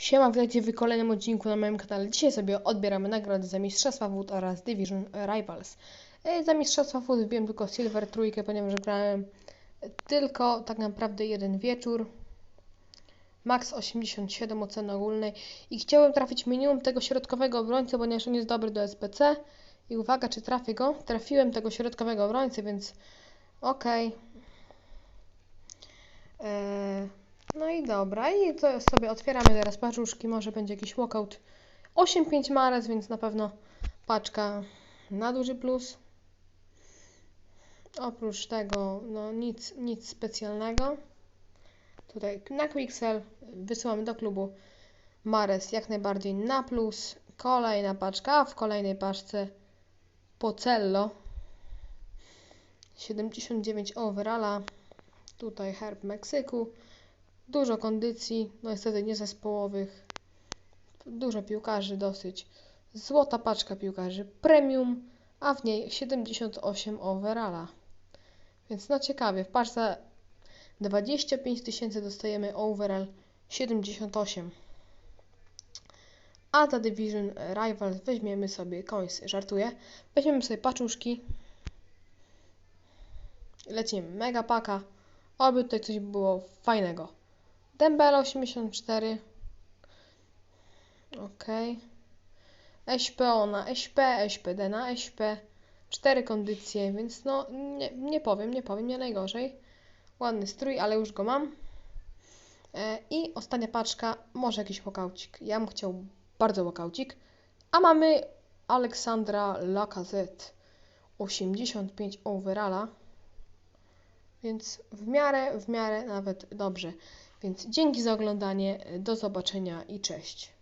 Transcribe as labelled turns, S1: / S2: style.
S1: Siema, witajcie w kolejnym odcinku na moim kanale. Dzisiaj sobie odbieramy nagrody za Mistrzostwa Wód oraz Division Rivals. E, Za Mistrzostwa Wód wbiłem tylko Silver trójkę, ponieważ grałem tylko tak naprawdę jeden wieczór. Max 87 oceny ogólnej i chciałem trafić minimum tego środkowego obrońcę, ponieważ on jest dobry do SPC. I uwaga, czy trafię go? Trafiłem tego środkowego obrońcę, więc okej. Eee, no dobra, i to sobie otwieramy teraz paczuszki, może będzie jakiś walkout. 8-5 mares, więc na pewno paczka na duży plus. Oprócz tego, no nic, nic specjalnego. Tutaj na Quixel wysyłamy do klubu Mares jak najbardziej na plus. Kolejna paczka, a w kolejnej paczce Pocello 79 overalla. Tutaj herb Meksyku. Dużo kondycji, no niestety nie zespołowych. Dużo piłkarzy dosyć. Złota paczka piłkarzy premium, a w niej 78 overalla. Więc no ciekawie, w paczce 25 tysięcy dostajemy overall 78. A za Division Rivals weźmiemy sobie coins, żartuję. Weźmiemy sobie paczuszki. Lecimy mega paka. Oby tutaj coś było fajnego. Dembele 84. Ok. SPO na SP, SPD na SP. Cztery kondycje, więc no nie, nie powiem, nie powiem, nie najgorzej. Ładny strój, ale już go mam. E, I ostatnia paczka, może jakiś łokaucik. Ja bym chciał bardzo łokaucik. A mamy Aleksandra Lacazette. 85 overalla. Więc w miarę, w miarę nawet dobrze. Więc dzięki za oglądanie. Do zobaczenia i cześć.